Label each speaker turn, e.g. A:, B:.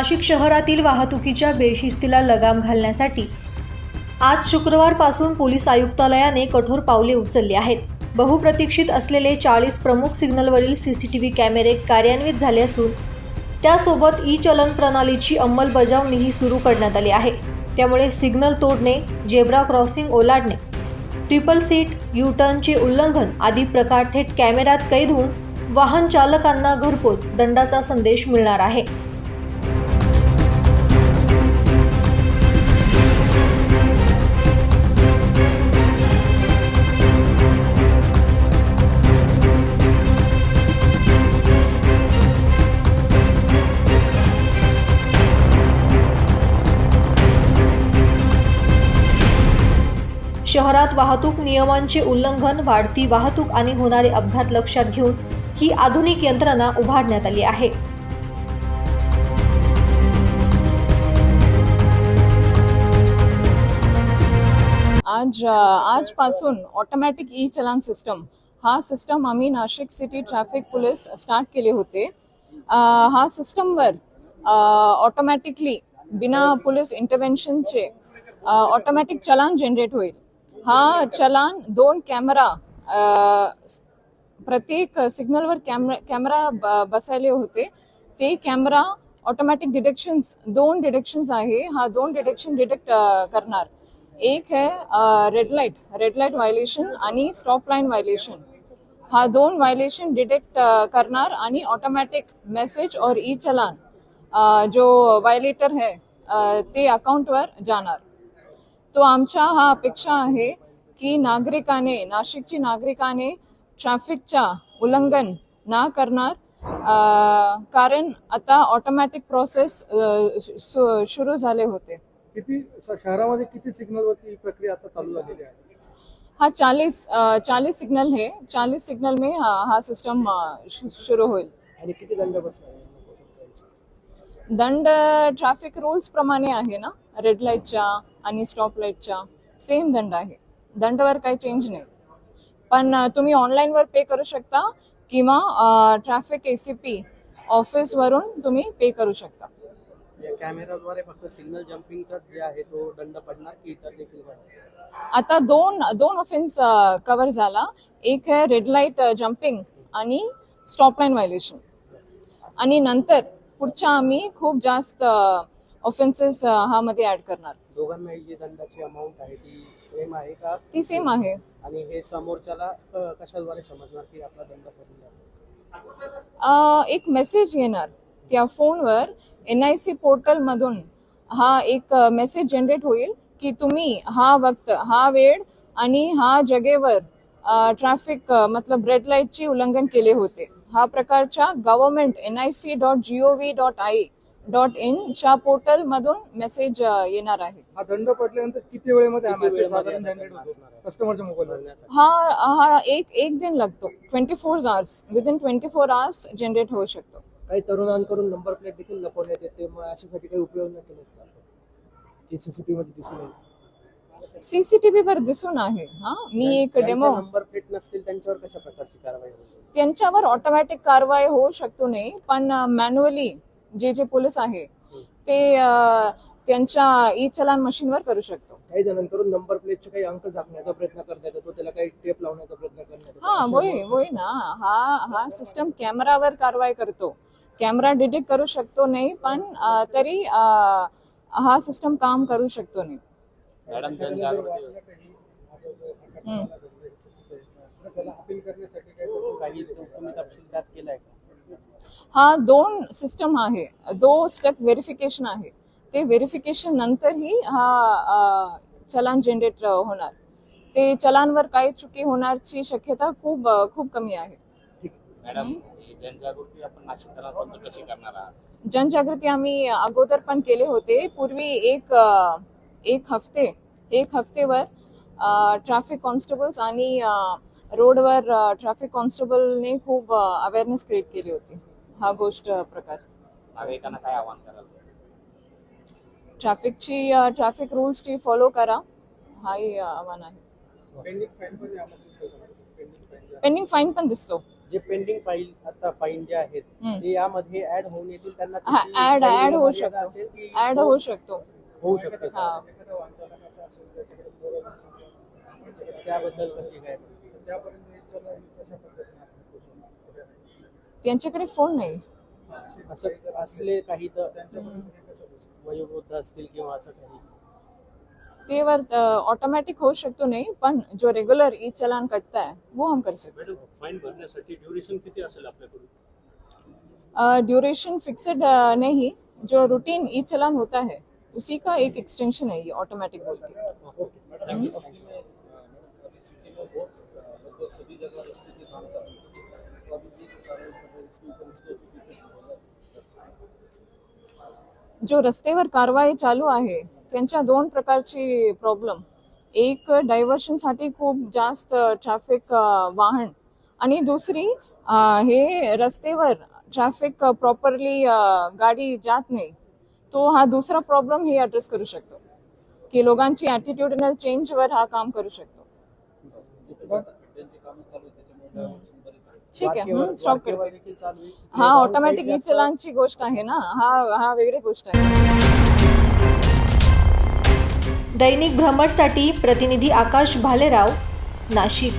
A: नाशिक शहरातील वाहतुकीच्या बेशिस्तीला लगाम घालण्यासाठी आज शुक्रवारपासून पोलीस आयुक्तालयाने कठोर पावले उचलली आहेत. बहुप्रतीक्षित असलेले चाळीस प्रमुख सिग्नलवरील सी सी टी व्ही कॅमेरे कार्यान्वित झाले असून त्यासोबत ई चलन प्रणालीची अंमलबजावणीही सुरू करण्यात आली आहे. त्यामुळे सिग्नल तोडणे जेब्रा क्रॉसिंग ओलाडणे ट्रिपल सीट यू टर्नचे उल्लंघन आदी प्रकार थेट कॅमेऱ्यात कैद होऊन वाहन चालकांना घरपोच दंडाचा संदेश मिळणार आहे. वाहतूक नियमांचे उल्लंघन वाढती वाहतूक आणि होणारे अपघात लक्षात घेऊन ही आधुनिक यंत्रणा उभारण्यात आली आहे.
B: आज आजपासून ऑटोमॅटिक ई चलान सिस्टम हा सिस्टम आम्ही Nashik city traffic police start केले होते. हा सिस्टमवर ऑटोमॅटिकली बिना पोलीस इंटरव्हेन्शनचे ऑटोमॅटिक चलान जनरेट होईल. हा, चलान, दोन कॅमेरा प्रत्येक सिग्नलवर कॅमेरा कॅमेरा बसायले होते. ते कॅमेरा ऑटोमॅटिक डिटेक्शन्स दोन डिटेक्शन्स आहे. हा दोन डिटेक्शन डिटेक्ट करणार. एक है red light red light violation आणि स्टॉप लाईन व्हायलेशन हा दोन व्हायलेशन डिटेक्ट करणार आणि ऑटोमॅटिक मेसेज और ई चलान जो व्हायलेटर है ते अकाउंटवर जाणार. तो आमच्या हा अपेक्षा आहे की नागरिकाने नाशिकची नागरिकाने ट्रॅफिकच्या उल्लंघन ना करणार. कारण आता ऑटोमॅटिक प्रोसेस सुरू झाले होते.
C: किती शहरामध्ये किती सिग्नलवरती ही प्रक्रिया आता चालू झालेली आहे?
B: हा चालीस चालीस सिग्नल है चालीस सिग्नल में हा हा सिस्टम शुरू होईल.
C: आणि किती दंड बसणार
B: दंड ट्रॅफिक रूल्स प्रमाणे आहे ना? रेड लाईटच्या आणि स्टॉप लाईटच्या सेम दंड आहे. दंडावर काही चेंज नाही. पण तुम्ही ऑनलाईनवर पे करू शकता किंवा ट्रॅफिक ए सी पी ऑफिसवरून तुम्ही पे करू शकता.
C: कॅमेराद्वारे फक्त सिग्नल जम्पिंगचा जे आहे तो दंड पडणार की इतर देखील
B: आता दोन दोन ऑफेन्स कव्हर झाला. एक आहे रेड लाइट जम्पिंग आणि स्टॉप लाईन व्हायलेशन आणि नंतर पुढच्या आम्ही खूप जास्त ऑफेन्सेस हा मध्ये ऍड करणार.
C: दोघांनाही जी दंडाची अमाऊंट आहे ती सेम आहे का?
B: ती सेम आहे.
C: आणि हे समोरच्याला क- कशाद्वारे समजणार की आपला दंड
B: अ, एक मेसेज येणार. त्या फोनवर एन आय सी पोर्टलमधून हा एक मेसेज जनरेट होईल की तुम्ही हा वक्त हा वेळ आणि हा जगेवर ट्रॅफिक मतलब रेड लाईटची उल्लंघन केले होते. हा प्रकारच्या government N I C dot G O V dot I dot इनच्या पोर्टलमधून मेसेज येणार आहे.
C: हा दंड पडल्यानंतर किती वेळेमध्ये हा किती मेसेज वेळेमध्ये साधारण आता जनरेट दंड होतो? असणार आहे? कस्टमरच्या मोबाईलवर.
B: हा हा एक एक दिन लागतो. Twenty four hours within twenty four hours generate होऊ शकतो.
C: काही तरुणांकडून नंबर प्लेट देखील लपवण्यात येते. मग अशासाठी काही उपयोग नाही केले सीसीटीव्ही मध्ये दिसून येईल.
B: सीसीटीव्ही वर दिसून आहे. हा मी एक डेमो
C: नंबर प्लेट नसतील त्यांच्यावर कशा प्रकारची कारवाई होईल?
B: त्यांच्यावर ऑटोमॅटिक कारवाई होऊ शकतो नाही पण मॅन्युअली जे जे पोलीस आहे ते त्यांच्या ई चलान मशीनवर करू शकतो
C: काही जणांकडून नंबर प्लेटचे काही अंक झाकण्याचा प्रयत्न करण्यात येतो त्याला काही टेप लावण्याचा प्रयत्न करण्यात येतो
B: हा होय होय ना हा हा सिस्टम कॅमेरावर कारवाई करतो कॅमेरा डिटेक्ट करू शकतो नाही पण तरी हा सिस्टम काम करू शकतो नाही
D: मॅडम जनजागृती
B: हम्म.
C: त्याला अपील करण्यासाठी काही काही तुम्ही तपशील त्यात केलाय का
B: हा दोन सिस्टम आहे. दो स्टेप व्हेरिफिकेशन आहे. ते व्हेरिफिकेशन नंतरही हा चलान जनरेट होणार. ते चलानवर काही चुकी होण्याची शक्यता खूप खूप कमी आहे.
D: मॅडम जनजागृती आपण नाशिक शहराबद्दल कशी करणार आहात?
B: जनजागृती आम्ही अगोदर पण केले होते. पूर्वी एक एक हफ्ते एक हफ्तेवर ट्रॅफिक कॉन्स्टेबल्स आणि रोडवर ट्रॅफिक कॉन्स्टेबलने खूप अवेअरनेस क्रिएट केली होती. हा गोष्ट प्रकार.
D: नागरिकांना काय आवाहन कराल?
B: ट्रॅफिकची ट्रॅफिक रूल्सची फॉलो करा. हाही आव्हान आहे.
C: पेंडिंग फाईन पण
B: दिसतो
C: जे पेंडिंग फाईल आता फाईन जे आहेत. ते यामध्ये ऍड होऊन येतील त्यांना
B: हा ऍड ऍड होऊ शकतो. ऍड होऊ शकतो.
C: होऊ शकतं. का?
B: हा
C: त्याबद्दल कशी काय
B: त्यांच्याकडे फोन नाही.
C: असं असले काही तर वयोवृद्ध असतील किंवा असं काही?
B: ते वर ऑटोमॅटिक होऊ शकतो नाही पण जो रेगुलर ई चलान कटता है वो हम कर सकते.
E: मॅडम फाईन भरण्यासाठी ड्युरेशन किती असेल आपल्याकडून?
B: हैं ड्यूरेशन फिक्स्ड नहीं. जो रूटीन ई चलान होता है उसी का एक एक्सटेंशन है ये ऑटोमेटिक बोल के जो रस्त्यावर कारवाई चालू आहे त्यांच्या दोन प्रकारची प्रॉब्लेम एक डायव्हर्शनसाठी खूप जास्त ट्रॅफिक वाहन. आणि दुसरी हे रस्त्यावर ट्रॅफिक प्रॉपरली गाडी जात नाही तो हा दुसरा प्रॉब्लेम हे ॲड्रेस करू शकतो. की लोकांची ॲटिट्यूडनल चेंजवर हा काम करू शकतो. ठीक आहे स्टॉप करते. हा ऑटोमॅटिक ई चलानची गोष्ट आहे ना. हा हा वेगळी गोष्ट आहे.
A: दैनिक भ्रमटसाठी प्रतिनिधी आकाश भालेराव नाशिक.